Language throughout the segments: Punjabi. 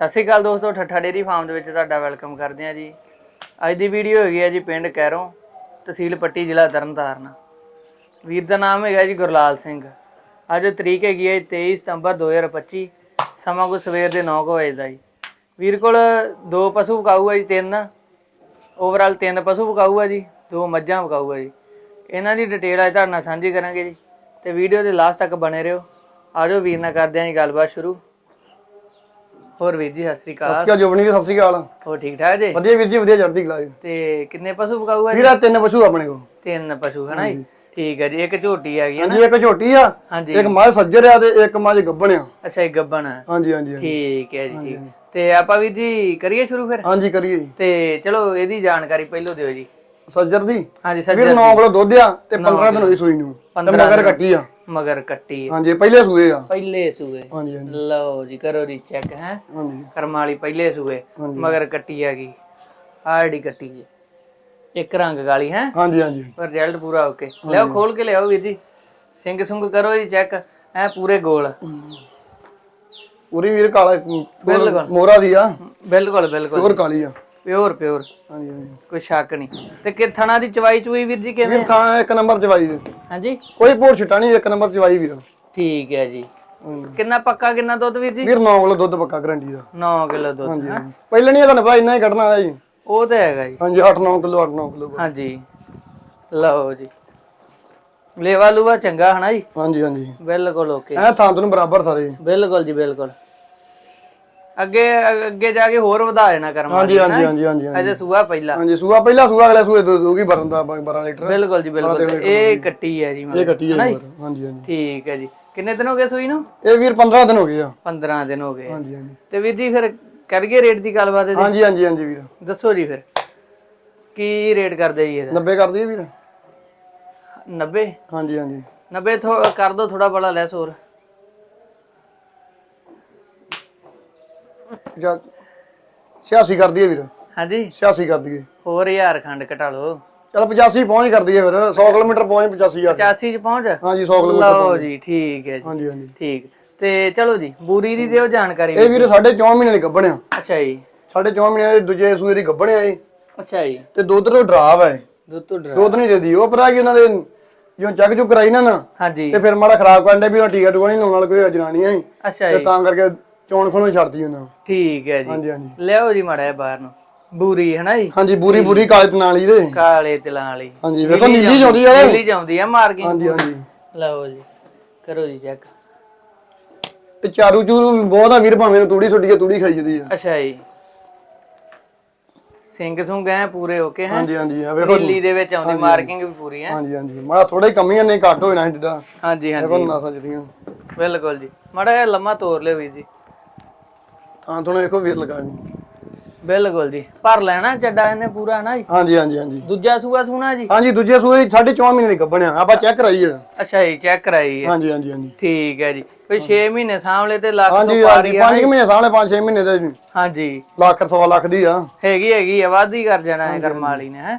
ਸਤਿ ਸ਼੍ਰੀ ਅਕਾਲ ਦੋਸਤੋ, ਠੱਠਾ ਡੇਰੀ ਫਾਰਮ ਦੇ ਵਿੱਚ ਤੁਹਾਡਾ ਵੈਲਕਮ ਕਰਦੇ ਹਾਂ ਜੀ। ਅੱਜ ਦੀ ਵੀਡੀਓ ਹੈਗੀ ਹੈ ਜੀ ਪਿੰਡ ਕੈਰੋਂ, ਤਹਿਸੀਲ ਪੱਟੀ, ਜ਼ਿਲ੍ਹਾ ਤਰਨਤਾਰਨ। ਵੀਰ ਦਾ ਨਾਮ ਹੈਗਾ ਜੀ ਗੁਰਲਾਲ ਸਿੰਘ। ਅੱਜ ਤਰੀਕ ਹੈਗੀ ਹੈ 23 ਸਤੰਬਰ 2025 ਸਮਾਂ ਕੋ ਸਵੇਰ ਦੇ 9 ਵਜੇ ਦਾ ਜੀ। ਵੀਰ ਕੋਲ ਦੋ ਪਸ਼ੂ ਵਿਕਾਊ ਹੈ ਜੀ, ਤਿੰਨ। ਓਵਰਆਲ ਤਿੰਨ ਪਸ਼ੂ ਵਿਕਾਊ ਹੈ ਜੀ, ਦੋ ਮੱਝਾਂ ਵਿਕਾਊ ਹੈ ਜੀ। ਇਹਨਾਂ ਦੀ ਡਿਟੇਲ ਅੱਜ ਤੁਹਾਡੇ ਨਾਲ ਸਾਂਝੀ ਕਰਾਂਗੇ ਜੀ। ਤੇ ਵੀਡੀਓ ਦੇ ਲਾਸਟ ਤੱਕ ਬਣੇ ਰਹੋ। ਆਜੋ ਵੀਰ ਨਾਲ ਕਰਦੇ ਹਾਂ ਜੀ ਗੱਲਬਾਤ ਸ਼ੁਰੂ। ਹੋਰ ਵੀਰ ਜੀ ਸਤਿ ਸ੍ਰੀ ਸਤਿ ਅਕਾਲ ਸ਼੍ਰੀ ਅਕਾਲ ਜੋਬਨੀ ਵੀ ਸਤਿ ਸ਼੍ਰੀ ਅਕਾਲ। ਹੋਰ ਠੀਕ ਠਾਕ ਜੀ? ਵਧੀਆ ਵੀਰ ਜੀ ਵਧੀਆ ਚੜ੍ਹਦੀ ਕਲਾ ਜੀ। ਤੇ ਕਿੰਨੇ ਪਸ਼ੂ ਵਿਕਾਊ ਹੈ ਜੀ? ਵੀਰਾ ਤਿੰਨ ਪਸ਼ੂ ਆਪਣੇ ਕੋਲ। ਤਿੰਨ ਪਸ਼ੂ ਹਨਾ ਜੀ? ਠੀਕ ਹੈ ਜੀ ਇੱਕ ਝੋਟੀ ਹੈਗੀ ਹੈ ਨਾ? ਹਾਂਜੀ ਇੱਕ ਝੋਟੀ ਆ ਹਾਂਜੀ। ਇੱਕ ਮੱਝ ਸੱਜਰ ਆ ਤੇ ਇੱਕ ਮੱਝ ਗੱਬਣ ਆ। ਅੱਛਾ ਇੱਕ ਗੱਬਣ ਹੈ ਹਾਂਜੀ ਹਾਂਜੀ ਹਾਂਜੀ। ਠੀਕ ਹੈ ਜੀ ਠੀਕ। ਤੇ ਆਪਾਂ ਵੀਰ ਜੀ ਕਰੀਏ ਸ਼ੁਰੂ ਫਿਰ? ਹਾਂਜੀ ਕਰੀਏ ਜੀ। ਤੇ ਚਲੋ ਇਹਦੀ ਜਾਣਕਾਰੀ ਪਹਿਲੋਂ ਦਿਓ ਜੀ। ਸੱਜਰ ਦੀ? ਹਾਂਜੀ ਵੀਰ ਸੱਜਰ 9 ਕਿਲੋ ਦੁੱਧ ਆ ਤੇ 15 ਦਿਨ ਹੋਈ ਸੂਈ ਨੂੰ। ਤੇ 15 ਮਗਰ ਕੱਟੀ ਆ। ਮਗਰ ਕੱਟੀ ਹੈ। ਹਾਂਜੀ ਇਹ ਪਹਿਲੇ ਸੂਏ ਆ। ਪਹਿਲੇ ਸੂਏ। ਹਾਂਜੀ ਹਾਂਜੀ। ਲਓ ਜੀ ਕਰੋ ਜੀ ਚੈੱਕ ਹੈ? ਹਾਂਜੀ। ਕਰਮ ਵਾਲੀ ਪਹਿਲੇ ਸੂਏ ਹਾਂਜੀ। ਮਗਰ ਕੱਟੀ ਹੈਗੀ ਆੜੀ ਕੱਟੀ ਜੀ ਇੱਕ ਰੰਗ ਗਾਲੀ ਹੈ? ਹਾਂਜੀ ਹਾਂਜੀ। ਪਰ ਰਿਜ਼ਲਟ ਪੂਰਾ ਓਕੇ ਲਿਆਓ ਖੋਲ ਕੇ ਲਿਆਓ ਵੀਰ ਜੀ। ਸਿੰਘ ਸੁੰਗ ਕਰੋ ਜੀ ਚੈੱਕ ਐ ਪੂਰੇ ਗੋਲ। ਪੂਰੀ ਵੀਰ ਕਾਲਾ ਬਿਲਕੁਲ। ਮੋਰਾ ਦੀ ਆ। ਬਿਲਕੁਲ ਬਿਲਕੁਲ। ਪਿਓਰ ਕਾਲੀ ਆ। ਪਿਓਰ ਪਿਓਰ ਹਾਂਜੀ ਹਾਂਜੀ। ਕੋਈ ਸ਼ੱਕ ਨਹੀਂ। ਤੇ ਕਿ ਥਣਾ ਦੀ ਚਵਾਈ ਚੁਈ ਵੀਰ ਜੀ ਕਿਵੇਂ ਵੀਰ ਇੱਕ ਨੰਬਰ ਚਵਾਈ ਦੇ। ਹਾਂਜੀ? ਕੋਈ ਭੋਰ ਛਟਾ ਨਹੀਂ ਇੱਕ ਨੰਬਰ ਚਵਾਈ ਵੀਰ। ਠੀਕ ਹੈ ਜੀ। ਹਾਂਜੀ। ਕਿੰਨਾ ਪੱਕਾ ਕਿੰਨਾ ਦੁੱਧ ਵੀਰ ਜੀ? ਵੀਰ 9 ਕਿਲੋ ਦੁੱਧ ਪੱਕਾ ਗਰੰਟੀ ਦਾ। 9 ਕਿਲੋ ਦੁੱਧ ਹਾਂਜੀ ਹਾਂਜੀ। ਪਹਿਲਾਂ ਨਹੀਂ ਤੁਹਾਨੂੰ ਪਤਾ ਇੰਨਾ ਹੀ ਕੱਢਣਾ ਆ ਜੀ। ਉਹ ਤੇ ਹੈਗਾ ਜੀ। ਹਾਂਜੀ 8-9 ਕਿਲੋ 8-9 ਕਿਲੋ। ਹਾਂਜੀ। ਲਓ ਜੀ। ਲੇਵਾ ਲੂਆ ਚੰਗਾ ਹਨਾ ਜੀ? ਹਾਂਜੀ ਹਾਂਜੀ। ਬਿਲਕੁਲ ਓਕੇ। ਐ ਥਾਂ ਤੁਹਾਨੂੰ ਬਰਾਬਰ ਸਾਰੇ। ਬਿਲਕੁਲ ਜੀ ਬਿਲਕੁਲ। ਅੱਗੇ ਅੱਗੇ ਜਾ ਕੇ ਹੋਰ ਵਧਾ ਦੇਣਾ ਕਰਮ ਹਾਂਜੀ ਹਾਂਜੀ ਹਾਂਜੀ ਹਾਂਜੀ ਅਜੇ ਸੂਆ ਪਹਿਲਾ। ਹਾਂਜੀ ਸੂਆ ਪਹਿਲਾ ਸੂਆ ਅਗਲਾ ਸੂਏ ਦੂਗੀ ਬਰਨ ਦਾ 12 ਲੀਟਰ। ਬਿਲਕੁਲ ਜੀ ਬਿਲਕੁਲ। ਇਹ ਕੱਟੀ ਹੈ ਜੀ ਇਹ। ਕੱਟੀ ਹੈ ਜੀ ਹਾਂਜੀ ਹਾਂਜੀ। ਠੀਕ ਹੈ ਜੀ। ਕਿੰਨੇ ਦਿਨ ਹੋ ਗਏ ਸੂਈ ਨੂੰ? ਇਹ ਵੀਰ 15 ਦਿਨ ਹੋ ਗਏ ਆ। 15 ਦਿਨ ਹੋ ਗਏ। ਹਾਂਜੀ ਹਾਂਜੀ। ਤੇ ਵੀਰ ਜੀ ਫਿਰ ਕਰੀਏ ਰੇਟ ਦੀ ਗੱਲਬਾਤ ਇਹਦੀ? ਹਾਂਜੀ ਹਾਂਜੀ ਹਾਂਜੀ ਵੀਰ। ਦੱਸੋ ਜੀ ਫਿਰ। ਕੀ ਰੇਟ ਕਰਦੇ ਜੀ ਇਹਦਾ? 90 ਕਰ ਦਈਏ ਵੀਰ। 90 ਹਾਂਜੀ ਹਾਂਜੀ। 90 ਥੋ ਕਰ ਦੋ ਥੋੜਾ ਬੜਾ ਲੈਸ ਹੋਰ। ਜਾਂ 86 ਕਰ ਦਈਏ ਵੀਰ। ਹਾਂਜੀ। 86 ਕਰ ਦਈਏ। ਹੋਰ ਹਜ਼ਾਰ ਖੰਡ ਘਟਾ ਲਓ। ਚਲ 85 ਪਹੁੰਚ ਕਰ ਦਈਏ ਫਿਰ। 100 ਕਿਲੋਮੀਟਰ ਪਹੁੰਚ 85 ਆ 85 ਚ ਪਹੁੰਚ? ਹਾਂਜੀ 100 ਕਿਲੋਮੀਟਰ ਲਓ ਜੀ ਠੀਕ ਹੈ ਜੀ। ਹਾਂਜੀ ਹਾਂਜੀ। ਠੀਕ। ਤੇ ਚਲੋ ਜੀ ਬੂਰੀ ਦੀ ਦਿਓ ਜਾਣਕਾਰੀ ਇਹ ਵੀਰ ਸਾਡੇ 4 ਮਹੀਨੇ ਦੀ ਗੱਭਣ ਆ। ਅੱਛਾ ਜੀ। ਸਾਡੇ 4 ਮਹੀਨੇ ਦੇ ਦੂਜੇ ਸੂਏ ਦੀ ਗੱਭਣ ਆ ਇਹ। ਅੱਛਾ ਜੀ। ਤੇ ਦੁੱਧ ਤੋਂ ਡਰਾਵ ਹੈ ਦੁੱਧ ਤੋਂ ਡਰਾ ਦੁੱਧ ਨਹੀਂ ਦਿੰਦੀ। ਉਹ ਪਤਾ ਕਿ ਉਹਨਾਂ ਦੇ ਜਿਉਂ ਚੱਕ ਚੁੱਕ ਕਰਾਈ ਨਾ ਨਾ ਹਾਂਜੀ। ਤੇ ਫਿਰ ਮਾੜਾ ਖਰਾਬ ਕਰਨ ਦੇ ਵੀ ਉਹ ਟੀਕਾ ਟੂਕਾ ਨਹੀਂ ਲਾਉਣ ਵਾਲਾ ਕੋਈ ਜਨਾਨੀਆਂ ਹੀ। ਅੱਛਾ ਤੇ ਜੀ। ਤਾਂ ਕਰਕੇ ਚੋਣ ਖੋਣੋਂ ਛੱਡਦੀ ਉਹਨਾਂ ਠੀਕ ਹੈ ਜੀ। ਹਾਂਜੀ ਹਾਂਜੀ। ਲਿਆਓ ਜੀ ਮਾੜਾ ਜਿਹਾ ਬਾਹਰ ਨੂੰ। ਬੂਰੀ ਹੈ ਨਾ ਜੀ? ਹਾਂਜੀ ਬੂਰੀ ਬੂਰੀ ਕਾਲੇ ਨਾਲ ਹੀ ਦੇ। ਕਾਲੇ ਤਿਲਾਂ ਵਾਲੀ। ਹਾਂਜੀ ਵੇਖੋ ਨੀਲੀ ਜਾਂਦੀ ਆ ਨੀਲੀ ਜਾਂਦੀ ਆ ਮਾਰ ਕੇ। ਹਾਂਜੀ ਹਾਂਜੀ। ਲਓ ਜੀ ਕਰੋ ਜੀ ਚੈੱਕ ਤੇ ਚਾਰੂ ਚੂਰੂ ਵੀ ਬਹੁਤ ਆ ਵੀਰ ਭਾਵੇਂ ਤੂੜੀ ਛੁੱਟੀ ਕੇ ਤੂੜੀ ਖਾਈ ਜਾਂਦੀ ਆ। ਅੱਛਾ ਜੀ। ਸਿੰਘ ਸੁੰਗ ਐ ਪੂਰੇ ਹੋ ਕੇ ਹੈ। ਹਾਂਜੀ ਹਾਂਜੀ ਆ ਵੇਖੋ। ਨੀਲੀ ਦੇ ਵਿੱਚ ਆਉਂਦੀ ਮਾਰਕਿੰਗ ਵੀ ਪੂਰੀ ਹੈ ਹਾਂਜੀ ਹਾਂਜੀ। ਮਾੜਾ ਥੋੜਾ ਹੀ ਕਮੀਆਂ ਨੇ ਘੱਟ ਨਾ ਜਿੱਦਾਂ। ਹਾਂਜੀ ਵੇਖੋ ਹਾਂਜੀ ਨਾਸਾਂ ਜਿਹੜੀਆਂ ਬਿਲਕੁਲ ਜੀ। ਮਾੜਾ ਜਿਹਾ ਲੰਮਾ ਤੋਰ ਲਿਓ ਵੀਰ ਜੀ। ਤਾਂ ਤੁਹਾਨੂੰ ਵੇਖੋ ਵੀਰ ਲਗਾ ਜੀ ਬਿਲਕੁਲ ਜੀ। ਭਰ ਲੈਣਾ ਚੱਡਾ ਇਹਨੇ ਪੂਰਾ ਨਾ ਜੀ? ਹਾਂਜੀ ਹਾਂਜੀ ਹਾਂਜੀ। ਦੂਜਾ ਸੂਆ ਸੂਣਾ ਜੀ? ਹਾਂਜੀ ਦੂਜੇ ਸੂਏ ਸਾਢੇ ਚੌਂ ਮਹੀਨੇ ਦੀ ਗੱਭਣਿਆ। ਆਪਾਂ ਚੈੱਕ ਕਰਾਈ ਆ। ਅੱਛਾ ਜੀ ਚੈੱਕ ਕਰਾਈ ਹੈ ਹਾਂਜੀ ਹਾਂਜੀ ਹਾਂਜੀ। ਠੀਕ ਹੈ ਜੀ। ਕੋਈ 6 ਮਹੀਨੇ ਸਾਹਮਣੇ ਤੇ ਲੱਖ ਹਾਂਜੀ ਤੋਂ ਹਾਂਜੀ ਪਾਰੀ ਆ 5 ਮਹੀਨੇ ਸਾਹਮਣੇ 5-6 ਮਹੀਨੇ ਦੇ ਹਾਂਜੀ। ਲੱਖ ਸਵਾ ਲੱਖ ਦੀ ਆ। ਹੈਗੀ ਹੈਗੀ ਆ ਵਾਧੀ ਕਰ ਜਾਣਾ ਹੈ ਕਰਮ ਵਾਲੀ ਨੇ ਹੈ?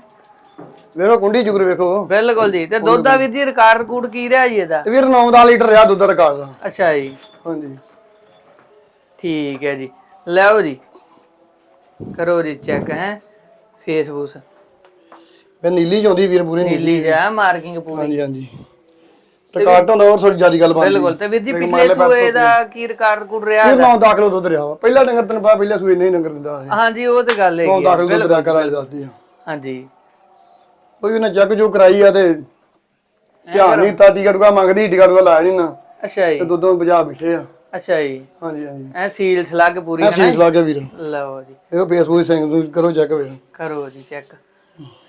ਵੇਖੋ ਕੁੰਡੀ ਜੁਗਰ ਵੇਖੋ। ਬਿਲਕੁਲ ਜੀ ਤੇ ਦੁੱਧ ਦਾ ਵੀਰ ਜੀ ਰਿਕਾਰਡ ਰਿਕੂਡ ਕੀ ਰਿਹਾ ਜੀ ਇਹਦਾ? ਤੇ ਵੀਰ 9-10 ਲੀਟਰ ਰਿਹਾ ਦੁੱਧ ਰਿਕਾਰਡ ਦਾ ਅੱਛਾ ਜੀ। ਹਾਂਜੀ। ਠੀਕ ਹੈ ਜੀ। ਲਿਆਓ ਜੀ। ਕਰੋ ਜੀ ਚੈੱਕ ਹੈ। ਫੇਸਬੁੱਕ ਫਿਰ ਨੀਲੀ ਜਾਂਦੀ ਵੀਰ ਪੂਰੀ ਨੀਲੀ ਨੀਲੀ ਜਾ ਮਾਰਕਿੰਗ ਪੂਰੀ। ਹਾਂਜੀ ਹਾਂਜੀ। ਰਿਕਾਰਡ ਹੁੰਦਾ ਹੋਰ ਥੋੜੀ ਜ਼ਿਆਦਾ ਗੱਲ ਬਣਦੀ। ਬਿਲਕੁਲ। ਤੇ ਵੀਰ ਜੀ ਪਿਛਲੇ ਸੂਏ ਦਾ ਕੀ ਰਿਕਾਰਡ ਰਿਕੂਡ ਰਿਹਾ ਵੀਰ 9 ਕਿਲੋ ਦੁੱਧ ਰਿਹਾ ਵਾ। ਪਹਿਲਾ ਡੰਗਰ ਤੈਨੂੰ ਪਤਾ ਪਹਿਲੇ ਸੂਏ ਨਹੀਂ ਡੰਗਰ ਦਿੰਦਾ ਇਹ। ਹਾਂਜੀ ਉਹ ਤੇ ਗੱਲ 9 ਹੈਗੀ ਆ। ਕਿਲੋ ਦੁੱਧ ਰਿਹਾ ਕਰਾਈ ਦੱਸਦੀ ਆ। ਹਾਂਜੀ। ਕੋਈ ਉਹਨੇ ਜੱਗ ਜੋ ਕਰਾਈ ਆ ਤੇ ਧਿਆਨ ਨਹੀਂ ਤਾਂ ਟਿਕਟ ਕਾ ਮੰਗਦੀ ਟਿਕਟ ਕਾ ਲਾਇਆ ਨਹੀਂ ਨਾ। ਅੱਛਾ ਜੀ। ਤੇ ਦੁੱਧੋਂ ਬਜਾ ਬਿਠੇ ਆ। ਅੱਛਾ ਜੀ। ਹਾਂਜੀ ਹਾਂਜੀ। ਐ ਸੀਲ ਸਲੱਗ ਪੂਰੀ ਇਹ ਹੈ ਨਾ ਸੀਸ ਲਾ ਕੇ ਵੀਰ। ਲਓ ਜੀ। ਇਹ ਫੇਸਬੁੱਕ ਸਿੰਘ ਤੁਸੀਂ ਕਰੋ ਚੈੱਕ ਵੇਖ। ਕਰੋ ਜੀ ਚੈੱਕ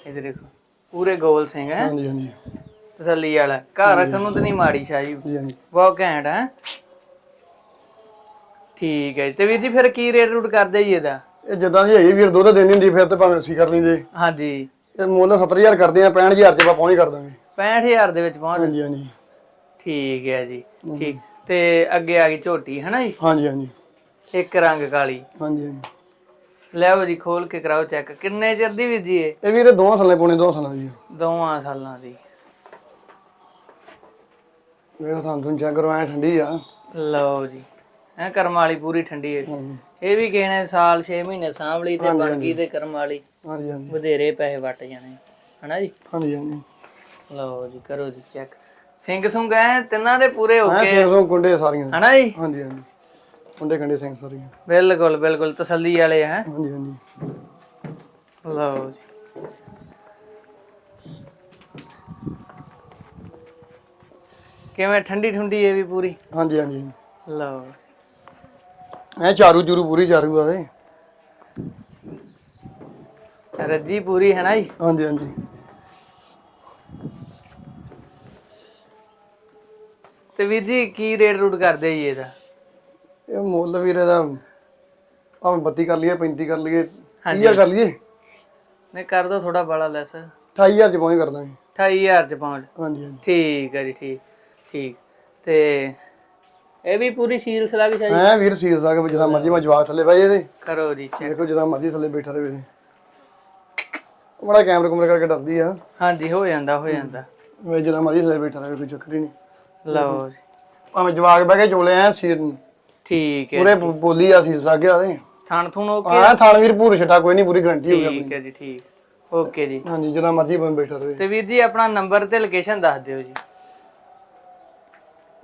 ਇਧਰ ਦੇਖੋ। ਪੂਰੇ ਗੋਲ ਸਿੰਘ ਹੈ। ਹਾਂਜੀ ਹਾਂਜੀ। ਤਸੱਲੀ ਵਾਲਾ ਘਰ ਰੱਖਣ ਨੂੰ ਤਾਂ ਨਹੀਂ ਮਾੜੀ ਸ਼ਾਹੀ ਹਾਂਜੀ ਬਹੁਤ ਘੈਂਟ ਹੈ। ਠੀਕ ਹੈ ਜੀ। ਤੇ ਵੀਰ ਜੀ ਫਿਰ ਕੀ ਰੇਟ ਰੂਟ ਕਰਦੇ ਜੀ ਇਹਦਾ? ਇਹ ਜਿੱਦਾਂ ਦੀ ਹੈਗੀ ਵੀਰ ਦੁੱਧ ਦੇਣੀ ਹੁੰਦੀ ਫਿਰ ਤੇ ਭਾਵੇਂ ਅਸੀਂ ਕਰ ਲੈਂਦੇ ਹਾਂਜੀ। ਇਹ ਮੁੱਲ 70000 ਕਰਦੇ ਆ 65000 ਚ ਆਪਾਂ ਪਹੁੰਚ ਕਰ ਦਾਂਗੇ। 65000 ਦੇ ਵਿੱਚ ਪਹੁੰਚ ਹਾਂਜੀ ਹਾਂਜੀ। ਠੀਕ ਹੈ ਜੀ। ਠੀਕ। ਤੇ ਅੱਗੇ ਆ ਗਈ ਝੋਟੀ ਹੈ ਨਾ ਜੀ? ਹਾਂਜੀ ਹਾਂਜੀ। ਇੱਕ ਰੰਗ ਕਾਲੀ। ਹਾਂਜੀ ਹਾਂਜੀ। ਲਿਆਓ ਜੀ ਖੋਲ ਕੇ ਕਰਾਓ ਚੈੱਕ। ਕਿੰਨੇ ਚਿਰ ਦੀ ਵੀਰ ਜੀ ਇਹ? ਇਹ ਵੀਰੇ ਦੋਵਾਂ ਸਾਲਾਂ ਪੌਣੇ ਦੋਵਾਂ ਸਾਲਾਂ ਦੀ। ਦੋਵਾਂ ਸਾਲਾਂ ਦੀ। ਵੇਖ ਤੁਹਾਨੂੰ ਤੁਹਾਨੂੰ ਚੈੱਕ ਕਰਵਾਇਆ ਠੰਡੀ ਆ। ਲਓ ਜੀ ਹੈ ਕਰਮ ਵਾਲੀ ਪੂਰੀ ਠੰਡੀ ਹੈ ਹਾਂਜੀ। ਇਹ ਵੀ ਕਿਸੇ ਨੇ ਸਾਲ 6 ਮਹੀਨੇ ਸਾਂਭ ਲਈ ਤੇ ਬਣ ਗਈ ਤੇ ਕਰਮ ਵਾਲੀ। ਹਾਂਜੀ ਹਾਂਜੀ। ਵਧੇਰੇ ਪੈਸੇ ਵੱਟ ਜਾਣੇ ਹਨਾ ਜੀ? ਹਾਂਜੀ ਹਾਂਜੀ। ਲਓ ਜੀ ਕਰੋ ਜੀ ਚੈੱਕ। ਸਿੰਘ ਸੁੰਗ ਐ ਤਿੰਨਾਂ ਦੇ ਪੂਰੇ ਹੋ ਕੇ ਸਿੰਘ ਤੋਂ ਕੁੰਡੇ ਸਾਰੀਆਂ। ਹਨਾ ਜੀ? ਹਾਂਜੀ ਹਾਂਜੀ। ਕੁੰਡੇ ਕੰਡੇ ਸਿੰਘ ਸਾਰੀਆਂ। ਬਿਲਕੁਲ ਬਿਲਕੁਲ ਤਸੱਲੀ ਵਾਲੇ ਹੈ। ਹਾਂਜੀ ਹਾਂਜੀ। ਲਓ ਜੀ। ਕਿਵੇਂ ਠੰਡੀ ਠੰਡੀ ਇਹ ਵੀ ਪੂਰੀ? ਹਾਂਜੀ ਹਾਂਜੀ। ਲਓ। ਐ ਚਾਰੂ ਚੂਰੂ ਪੂਰੀ ਚਾਰੂ ਆਵੇ। ਰੱਜੀ ਪੂਰੀ ਹੈ ਨਾ ਜੀ? ਹਾਂਜੀ ਹਾਂਜੀ। ਤੇ ਵੀਰ ਜੀ ਕੀ ਰੇਟ ਰੂਟ ਕਰਦੇ ਜੀ ਇਹਦਾ? ਇਹ ਮੁੱਲ ਵੀਰੇ ਦਾ ਭਾਵੇਂ 32 ਕਰ ਲਈਏ 35 ਕਰ ਲਈਏ ਹਾਂਜੀ। 30000 ਕਰ ਲਈਏ। ਨਹੀਂ ਕਰ ਦੋ ਥੋੜਾ ਬੜਾ ਲੈਸ। 28000 ਚ ਪਹੁੰਚ ਕਰ ਦਾਂਗੇ। 28000 ਚ ਪਹੁੰਚ। ਹਾਂਜੀ ਹਾਂਜੀ। ਠੀਕ ਹੈ ਜੀ ਠੀਕ ਠੀਕ। ਤੇ ਇਹ ਵੀ ਪੂਰੀ ਸੀਲ ਸਲਾਹ ਵੀ ਚਾਹੀਦੀ? ਐ ਵੀਰ ਸੀਲ ਸਾਗ ਜਿੱਦਾਂ ਮਰਜ਼ੀ ਮੈਂ ਜਵਾਬ ਥੱਲੇ ਬਹਿ ਇਹਦੇ ਕਰੋ ਜੀ। ਦੇਖੋ ਜਿੱਦਾਂ ਮਰਜ਼ੀ ਥੱਲੇ ਬੈਠਾ ਰਹੇ ਬੜਾ ਕੈਮਰਾ ਕੁਮਰਾ ਕਰਕੇ ਡਰਦੀ ਆ। ਹਾਂਜੀ ਹੋ ਜਾਂਦਾ ਹੋ ਜਾਂਦਾ। ਵੇ ਜਿੱਦਾਂ ਮਰਜ਼ੀ ਥੱਲੇ ਬੈਠਾ ਰਹੇ ਕੋਈ ਚੱਕਰ ਹੀ ਨਹੀਂ। ਲਓ ਜੀ। ਭਾਵੇਂ ਜਵਾਗ ਬਹਿ ਕੇ ਚੋਲੇ ਐ ਸੀਲ ਠੀਕ ਹੈ ਪੂਰੇ ਬੋ- ਬੋਲੀ ਆ ਸੀਲ ਸਾਗੇ ਆਦੇ ਥਣ ਥੁਣ ਓਕੇ? ਆ ਥਾਣ ਵੀਰ ਪੂਰ ਛਟਾ ਕੋਈ ਨਹੀਂ ਪੂਰੀ ਗਰੰਟੀ ਹੋ ਠੀਕ ਹੈ ਜੀ ਠੀਕ। ਓਕੇ ਜੀ। ਹਾਂਜੀ ਜਿੱਦਾਂ ਮਰਜ਼ੀ ਬੰਦ ਬੈਠਾ ਰਹੇ। ਤੇ ਵੀਰ ਜੀ ਆਪਣਾ ਨੰਬਰ ਤੇ ਲੋਕੇਸ਼ਨ ਦੱਸ ਦਿਓ ਜੀ।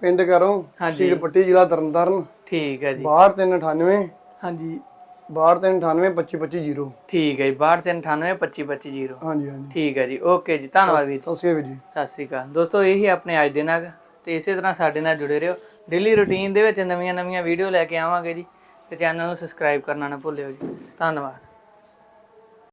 ਪਿੰਡ ਕਰੋ ਹਾਂਜੀ। ਸੀਲ ਪੱਟੀ ਜ਼ਿਲ੍ਹਾ ਤਰਨਤਾਰਨ। ਠੀਕ ਹੈ ਜੀ। 6398 ਹਾਂਜੀ। 6398 2525 ਠੀਕ ਹੈ ਜੀ 6298 2525 ਹਾਂਜੀ ਹਾਂਜੀ। ਠੀਕ ਹੈ ਜੀ ਓਕੇ ਜੀ ਧੰਨਵਾਦ ਵੀਰ ਜੀ। ਸਤਿ ਸ਼੍ਰੀ ਅਕਾਲ ਜੀ। ਸਤਿ ਸ੍ਰੀ ਅਕਾਲ। ਦੋਸਤੋ ਇਹੀ ਆਪਣੇ ਅੱਜ ਦੇ ਨਗ ਤੇ ਇਸੇ ਤਰ੍ਹਾਂ ਸਾਡੇ ਨਾਲ ਜੁੜੇ ਰਹੋ। ਡੇਲੀ ਰੁਟੀਨ ਦੇ ਵਿੱਚ ਨਵੀਆਂ ਨਵੀਆਂ ਵੀਡੀਓ ਲੈ ਕੇ ਆਵਾਂਗੇ ਜੀ ਤੇ ਚੈਨਲ ਨੂੰ ਸਬਸਕ੍ਰਾਈਬ ਕਰਨਾ ਨਾ ਭੁੱਲਿਓ ਜੀ। ਧੰਨਵਾਦ।